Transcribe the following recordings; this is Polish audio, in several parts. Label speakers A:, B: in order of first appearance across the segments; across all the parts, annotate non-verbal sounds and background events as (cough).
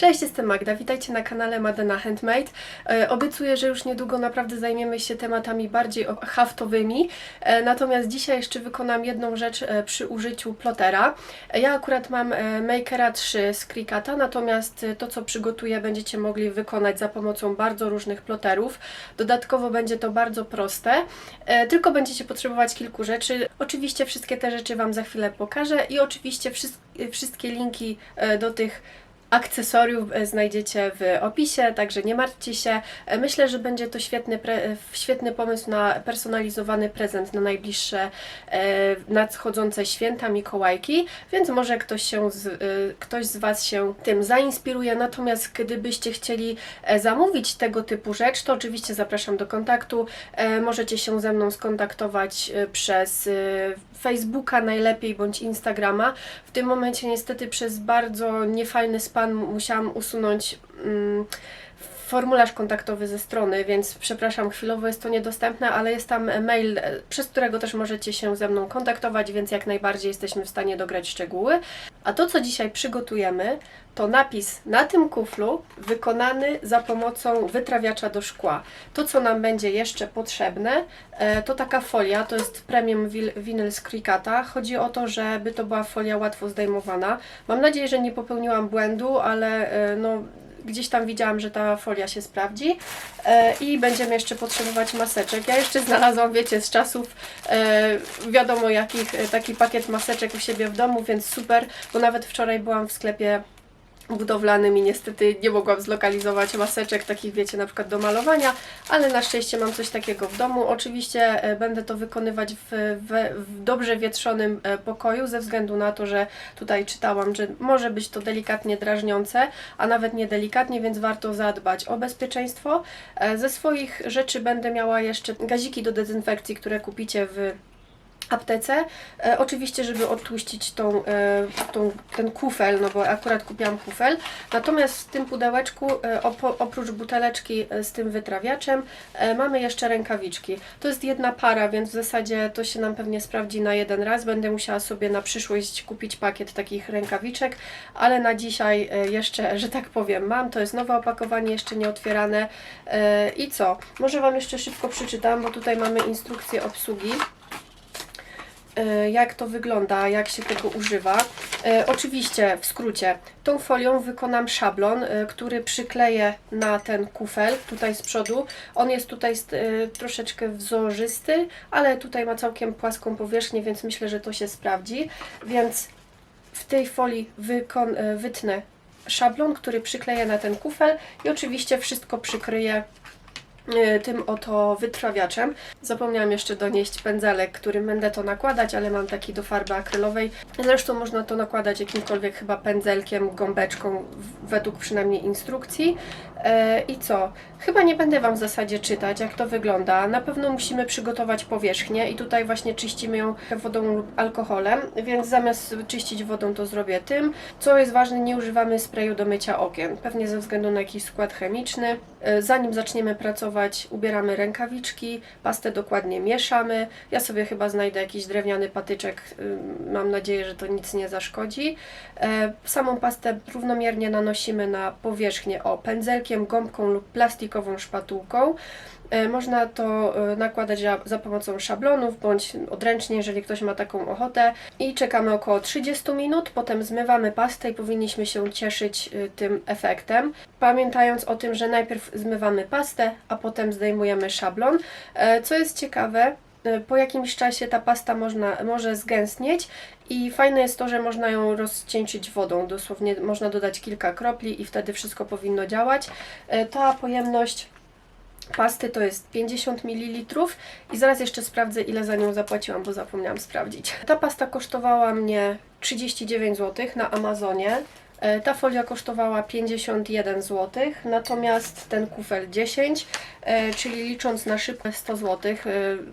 A: Cześć, jestem Magda, witajcie na kanale Madena Handmade. E, obiecuję, że już niedługo naprawdę zajmiemy się tematami bardziej haftowymi, e, natomiast dzisiaj jeszcze wykonam jedną rzecz e, przy użyciu plotera. Ja akurat mam Makera 3 z Cricuta, natomiast to co przygotuję będziecie mogli wykonać za pomocą bardzo różnych ploterów. Dodatkowo będzie to bardzo proste, tylko będziecie potrzebować kilku rzeczy. Oczywiście wszystkie te rzeczy Wam za chwilę pokażę i oczywiście wszyst- wszystkie linki do tych akcesoriów e, znajdziecie w opisie, także nie martwcie się. E, Myślę, że będzie to świetny, e, świetny pomysł na personalizowany prezent na najbliższe nadchodzące święta Mikołajki, więc może ktoś, się z, ktoś z Was się tym zainspiruje. Natomiast gdybyście chcieli zamówić tego typu rzecz, to oczywiście zapraszam do kontaktu. Możecie się ze mną skontaktować przez Facebooka najlepiej bądź Instagrama. W tym momencie niestety przez bardzo niefajny spam musiałam usunąć mm, formularz kontaktowy ze strony, więc przepraszam, chwilowo jest to niedostępne, ale jest tam mail, e, przez którego też możecie się ze mną kontaktować, więc jak najbardziej jesteśmy w stanie dograć szczegóły. A to, co dzisiaj przygotujemy, to napis na tym kuflu wykonany za pomocą wytrawiacza do szkła. To, co nam będzie jeszcze potrzebne, e, to taka folia, to jest premium vinyl z Cricuta. Chodzi o to, żeby to była folia łatwo zdejmowana. Mam nadzieję, że nie popełniłam błędu, ale e, no, gdzieś tam widziałam, że ta folia się sprawdzi. E, I będziemy jeszcze potrzebować maseczek. Ja jeszcze znalazłam, wiecie, z czasów e, wiadomo jakich, e, taki pakiet maseczek u siebie w domu, więc super, bo nawet wczoraj byłam w sklepie budowlanym i niestety nie mogłam zlokalizować maseczek takich, wiecie, na przykład do malowania, ale na szczęście mam coś takiego w domu. Oczywiście e, będę to wykonywać w, w, w dobrze wietrzonym e, pokoju, ze względu na to, że tutaj czytałam, że może być to delikatnie drażniące, a nawet nie delikatnie, więc warto zadbać o bezpieczeństwo. E, Ze swoich rzeczy będę miała jeszcze gaziki do dezynfekcji, które kupicie w aptece. E, oczywiście, żeby odtłuścić tą, e, tą, ten kufel, no bo akurat kupiłam kufel. Natomiast w tym pudełeczku, e, opo, oprócz buteleczki e, z tym wytrawiaczem, e, mamy jeszcze rękawiczki. To jest jedna para, więc w zasadzie to się nam pewnie sprawdzi na jeden raz. Będę musiała sobie na przyszłość kupić pakiet takich rękawiczek, ale na dzisiaj e, jeszcze, że tak powiem, mam. To jest nowe opakowanie, jeszcze nie otwierane. E, I co? Może Wam jeszcze szybko przeczytam, bo tutaj mamy instrukcję obsługi jak to wygląda, jak się tego używa. E, oczywiście, w skrócie, tą folią wykonam szablon, e, który przykleję na ten kufel, tutaj z przodu. On jest tutaj e, troszeczkę wzorzysty, ale tutaj ma całkiem płaską powierzchnię, więc myślę, że to się sprawdzi. Więc w tej folii wykon- e, wytnę szablon, który przykleję na ten kufel i oczywiście wszystko przykryję e, tym oto wytrawiaczem. Zapomniałam jeszcze donieść pędzelek, którym będę to nakładać, ale mam taki do farby akrylowej. Zresztą można to nakładać jakimkolwiek chyba pędzelkiem, gąbeczką, według przynajmniej instrukcji. E, I co? Chyba nie będę Wam w zasadzie czytać, jak to wygląda. Na pewno musimy przygotować powierzchnię i tutaj właśnie czyścimy ją wodą lub alkoholem, więc zamiast czyścić wodą to zrobię tym. Co jest ważne, nie używamy sprayu do mycia okien, pewnie ze względu na jakiś skład chemiczny. E, Zanim zaczniemy pracować, ubieramy rękawiczki, pastę dokładnie mieszamy. Ja sobie chyba znajdę jakiś drewniany patyczek, ym, mam nadzieję, że to nic nie zaszkodzi. E, Samą pastę równomiernie nanosimy na powierzchnię o gąbką lub plastikową szpatułką. E, Można to e, nakładać za, pomocą szablonów bądź odręcznie, jeżeli ktoś ma taką ochotę. I czekamy około 30 minut, potem zmywamy pastę i powinniśmy się cieszyć e, tym efektem. Pamiętając o tym, że najpierw zmywamy pastę, a potem zdejmujemy szablon. Co jest ciekawe, po jakimś czasie ta pasta można, może zgęstnieć i fajne jest to, że można ją rozcieńczyć wodą. Dosłownie można dodać kilka kropli i wtedy wszystko powinno działać. E, Ta pojemność pasty to jest 50 ml i zaraz jeszcze sprawdzę ile za nią zapłaciłam, bo zapomniałam sprawdzić. Ta pasta kosztowała mnie 39 zł na Amazonie. E, Ta folia kosztowała 51 zł, natomiast ten kufel 10, e, czyli licząc na szybko 100 zł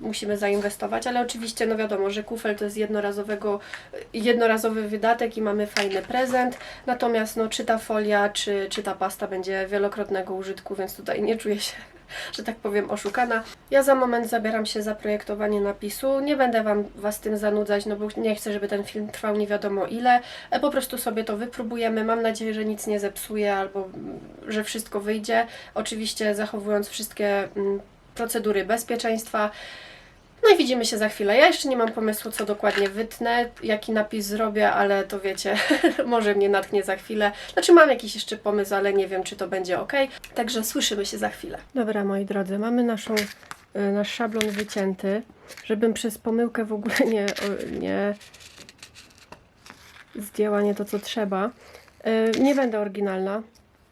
A: musimy zainwestować, ale oczywiście no wiadomo, że kufel to jest jednorazowego, jednorazowy wydatek i mamy fajny prezent, natomiast no czy ta folia, czy, czy ta pasta będzie wielokrotnego użytku, więc tutaj nie czuję się że tak powiem, oszukana. Ja za moment zabieram się za projektowanie napisu. Nie będę Wam Was tym zanudzać, no bo nie chcę, żeby ten film trwał nie wiadomo ile. E, Po prostu sobie to wypróbujemy. Mam nadzieję, że nic nie zepsuje albo mm, że wszystko wyjdzie. Oczywiście zachowując wszystkie mm, procedury bezpieczeństwa. No i widzimy się za chwilę. Ja jeszcze nie mam pomysłu, co dokładnie wytnę, jaki napis zrobię, ale to wiecie, (laughs) może mnie natknie za chwilę. Znaczy mam jakiś jeszcze pomysł, ale nie wiem, czy to będzie ok. Także słyszymy się za chwilę. Dobra, moi drodzy, mamy naszą, y, nasz szablon wycięty. Żebym przez pomyłkę w ogóle nie, nie zdjęła nie to, co trzeba. Y, Nie będę oryginalna.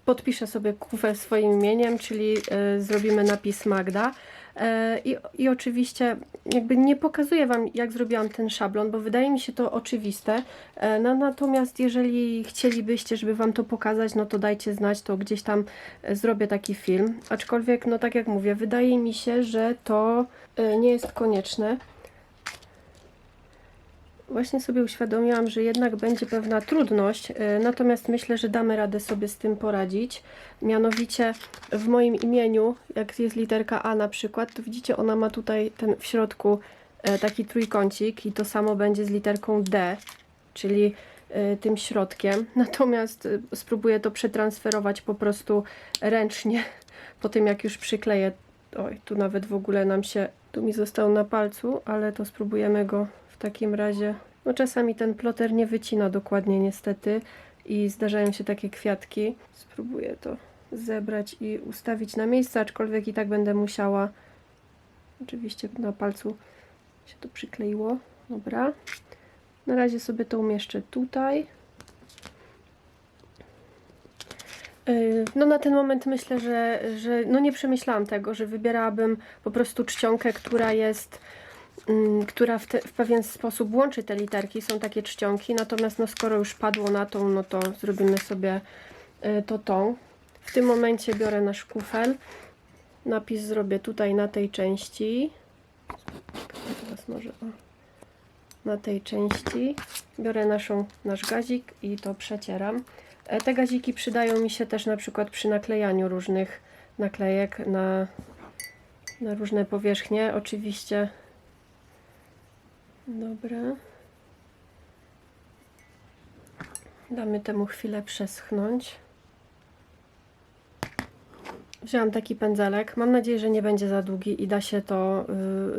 A: Podpiszę sobie kufę swoim imieniem, czyli y, zrobimy napis Magda. E, I, I oczywiście jakby nie pokazuję Wam, jak zrobiłam ten szablon, bo wydaje mi się to oczywiste. E, No, natomiast jeżeli chcielibyście, żeby Wam to pokazać, no to dajcie znać, to gdzieś tam e, zrobię taki film. Aczkolwiek, no tak jak mówię, wydaje mi się, że to nie jest konieczne. Właśnie sobie uświadomiłam, że jednak będzie pewna trudność, e, natomiast myślę, że damy radę sobie z tym poradzić. Mianowicie w moim imieniu, jak jest literka A na przykład, to widzicie, ona ma tutaj ten w środku e, taki trójkącik i to samo będzie z literką D, czyli e, tym środkiem. (laughs) Natomiast spróbuję to przetransferować po prostu ręcznie, (laughs) po tym jak już przykleję. Oj, tu nawet w ogóle nam się, tu mi został na palcu, ale to spróbujemy go w takim razie. No czasami ten ploter nie wycina dokładnie niestety i zdarzają się takie kwiatki. Spróbuję to zebrać i ustawić na miejsce, aczkolwiek i tak będę musiała. Oczywiście na palcu się to przykleiło. Dobra. Na razie sobie to umieszczę tutaj. Yy, No na ten moment myślę, że, że no nie przemyślałam tego, że wybierałabym po prostu czcionkę, która jest, która w, te, w pewien sposób łączy te literki. Są takie czcionki, natomiast no skoro już padło na tą, no to zrobimy sobie y, to tą. W tym momencie biorę nasz kufel. Napis zrobię tutaj na tej części. Teraz może o, na tej części. Biorę naszą, nasz gazik i to przecieram. E, Te gaziki przydają mi się też na przykład przy naklejaniu różnych naklejek na, na różne powierzchnie. Oczywiście. Dobra. Damy temu chwilę przeschnąć. Wzięłam taki pędzelek. Mam nadzieję, że nie będzie za długi i da się to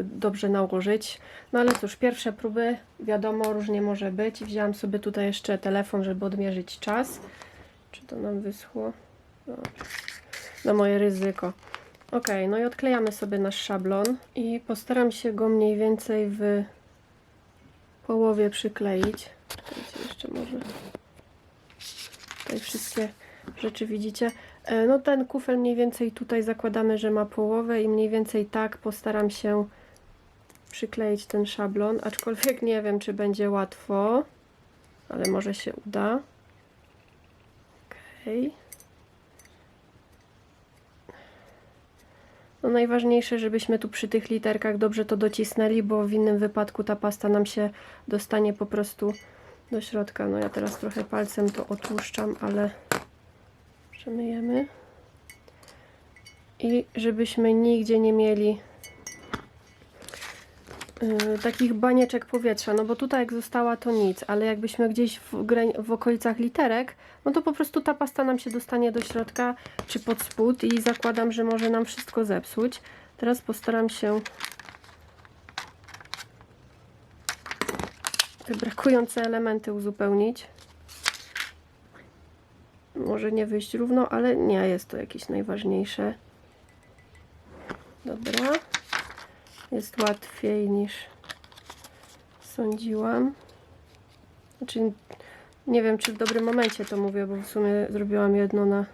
A: y, dobrze nałożyć. No ale cóż, pierwsze próby, wiadomo, różnie może być. Wzięłam sobie tutaj jeszcze telefon, żeby odmierzyć czas. Czy to nam wyschło? No, na moje ryzyko. Ok, no i odklejamy sobie nasz szablon i postaram się go mniej więcej w połowie przykleić. Czekajcie, jeszcze może tutaj wszystkie rzeczy widzicie. E, No ten kufel mniej więcej tutaj zakładamy, że ma połowę i mniej więcej tak postaram się przykleić ten szablon, aczkolwiek nie wiem, czy będzie łatwo, ale może się uda. Okej. No najważniejsze, żebyśmy tu przy tych literkach dobrze to docisnęli, bo w innym wypadku ta pasta nam się dostanie po prostu do środka. No ja teraz trochę palcem to otłuszczam, ale przemyjemy. I żebyśmy nigdzie nie mieli yy, takich banieczek powietrza, no bo tutaj jak została to nic, ale jakbyśmy gdzieś w, w okolicach literek, no to po prostu ta pasta nam się dostanie do środka czy pod spód i zakładam, że może nam wszystko zepsuć. Teraz postaram się te brakujące elementy uzupełnić. Może nie wyjść równo, ale nie jest to jakieś najważniejsze. Dobra. Jest łatwiej niż sądziłam. Znaczy, nie wiem, czy w dobrym momencie to mówię, bo w sumie zrobiłam jedno na,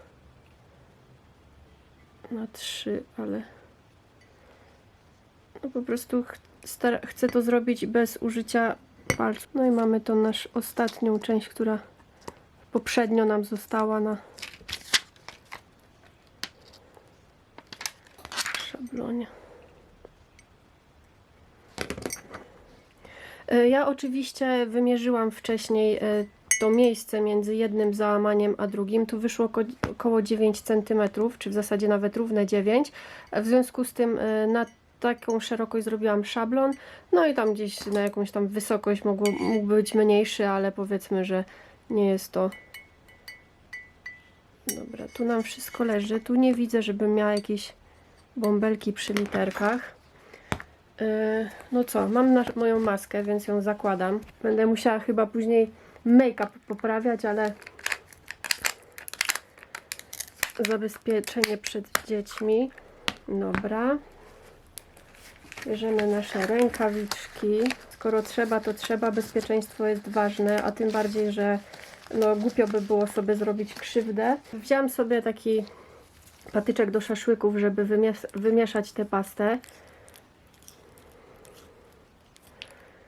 A: na trzy, ale no po prostu ch chcę to zrobić bez użycia palców. No i mamy tą nasz ostatnią część, która poprzednio nam została na szablonie. E, Ja oczywiście wymierzyłam wcześniej e, to miejsce między jednym załamaniem a drugim, tu wyszło oko- około 9 cm, czy w zasadzie nawet równe 9. W związku z tym e, na taką szerokość zrobiłam szablon, no i tam gdzieś na jakąś tam wysokość mógł, mógł być mniejszy, ale powiedzmy, że nie jest to Dobra, tu nam wszystko leży. Tu nie widzę, żebym miała jakieś bąbelki przy literkach. Yy, no co, mam na, moją maskę, więc ją zakładam. Będę musiała chyba później make-up poprawiać, ale zabezpieczenie przed dziećmi. Dobra. Bierzemy nasze rękawiczki. Skoro trzeba, to trzeba. Bezpieczeństwo jest ważne, a tym bardziej, że no głupio by było sobie zrobić krzywdę. Wziąłam sobie taki patyczek do szaszłyków, żeby wymies- wymieszać tę pastę.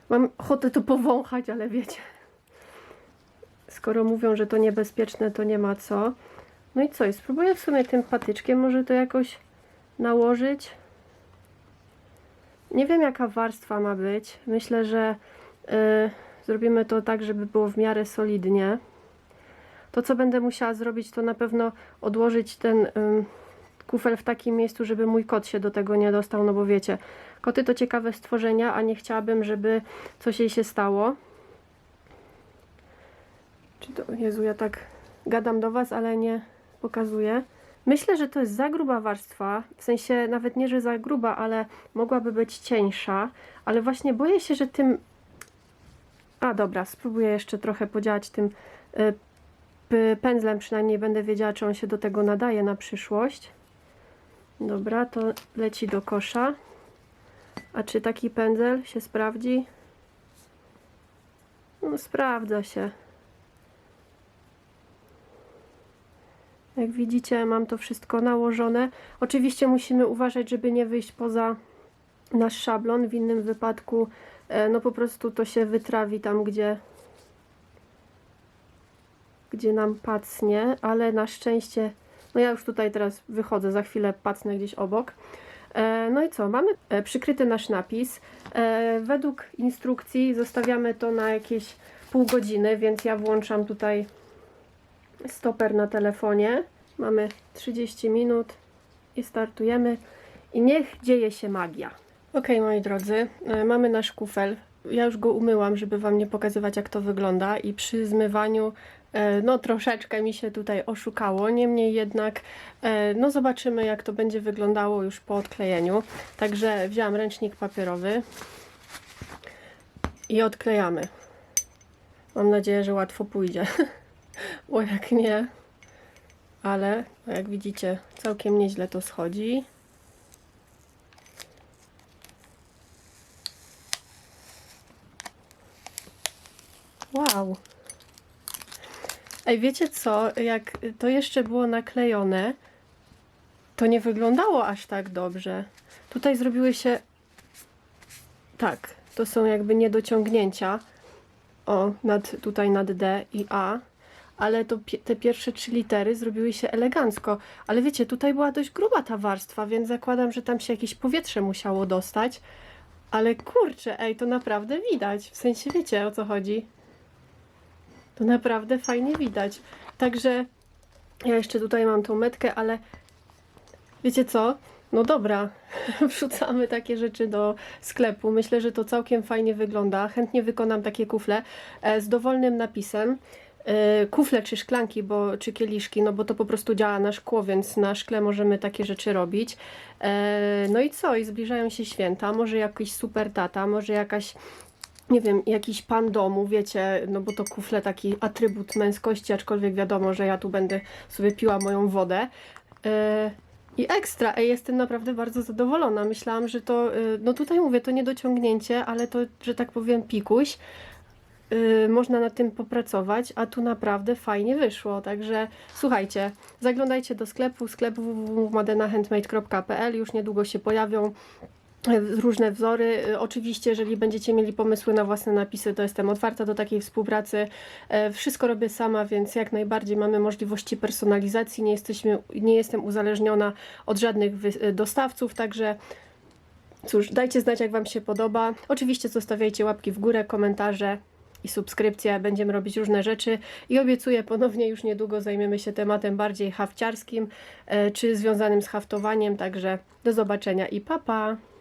A: Mam ochotę to powąchać, ale wiecie. Skoro mówią, że to niebezpieczne, to nie ma co. No i co? Spróbuję w sumie tym patyczkiem może to jakoś nałożyć. Nie wiem jaka warstwa ma być. Myślę, że y, zrobimy to tak, żeby było w miarę solidnie. To co będę musiała zrobić, to na pewno odłożyć ten kufel w takim miejscu, żeby mój kot się do tego nie dostał, no bo wiecie, koty to ciekawe stworzenia, a nie chciałabym, żeby coś jej się stało. Czy to, Jezu, ja tak gadam do Was, ale nie pokazuję. Myślę, że to jest za gruba warstwa, w sensie nawet nie, że za gruba, ale mogłaby być cieńsza, ale właśnie boję się, że tym... A dobra, spróbuję jeszcze trochę podziałać tym y, pędzlem, przynajmniej będę wiedziała, czy on się do tego nadaje na przyszłość. Dobra, to leci do kosza. A czy taki pędzel się sprawdzi? No, sprawdza się. Jak widzicie, mam to wszystko nałożone. Oczywiście musimy uważać, żeby nie wyjść poza nasz szablon. W innym wypadku, e, no po prostu to się wytrawi tam, gdzie, gdzie nam pacnie, ale na szczęście, no ja już tutaj teraz wychodzę, za chwilę pacnę gdzieś obok. E, No i co, mamy e, przykryty nasz napis. E, Według instrukcji zostawiamy to na jakieś pół godziny, więc ja włączam tutaj stoper na telefonie. Mamy 30 minut i startujemy. I niech dzieje się magia. Ok, moi drodzy, mamy nasz kufel. Ja już go umyłam, żeby Wam nie pokazywać, jak to wygląda, i przy zmywaniu, no troszeczkę mi się tutaj oszukało. Niemniej jednak, e, no zobaczymy, jak to będzie wyglądało już po odklejeniu. Także wziąłam ręcznik papierowy i odklejamy. Mam nadzieję, że łatwo pójdzie. (laughs) Bo jak nie, ale jak widzicie, całkiem nieźle to schodzi. Wow. Ej, wiecie co? Jak to jeszcze było naklejone, to nie wyglądało aż tak dobrze. Tutaj zrobiły się. Tak, to są jakby niedociągnięcia. O, nad, tutaj nad D i A. Ale to pie- te pierwsze trzy litery zrobiły się elegancko. Ale wiecie, tutaj była dość gruba ta warstwa, więc zakładam, że tam się jakieś powietrze musiało dostać. Ale kurczę, ej, to naprawdę widać. W sensie wiecie o co chodzi. To naprawdę fajnie widać. Także ja jeszcze tutaj mam tą metkę, ale wiecie co? No dobra, (laughs) wrzucamy takie rzeczy do sklepu. Myślę, że to całkiem fajnie wygląda. Chętnie wykonam takie kufle e, z dowolnym napisem. E, Kufle czy szklanki, bo, czy kieliszki, no bo to po prostu działa na szkło, więc na szkle możemy takie rzeczy robić. E, No i co? I zbliżają się święta. Może jakiś super tata, może jakaś nie wiem, jakiś pan domu, wiecie, no bo to kufle taki atrybut męskości, aczkolwiek wiadomo, że ja tu będę sobie piła moją wodę. E, I ekstra, ej, jestem naprawdę bardzo zadowolona. Myślałam, że to, y, no tutaj mówię, to niedociągnięcie, ale to, że tak powiem, pikuś. Y, Można nad tym popracować, a tu naprawdę fajnie wyszło. Także słuchajcie, zaglądajcie do sklepu, sklep www.madenahandmade.pl. Już niedługo się pojawią e, różne wzory. E, Oczywiście, jeżeli będziecie mieli pomysły na własne napisy, to jestem otwarta do takiej współpracy. E, Wszystko robię sama, więc jak najbardziej mamy możliwości personalizacji. Nie, jesteśmy, nie jestem uzależniona od żadnych e, dostawców, także cóż, dajcie znać, jak Wam się podoba. Oczywiście zostawiajcie łapki w górę, komentarze. i subskrypcje, będziemy robić różne rzeczy i obiecuję ponownie już niedługo zajmiemy się tematem bardziej hafciarskim, e, czy związanym z haftowaniem, także do zobaczenia i papa! Pa.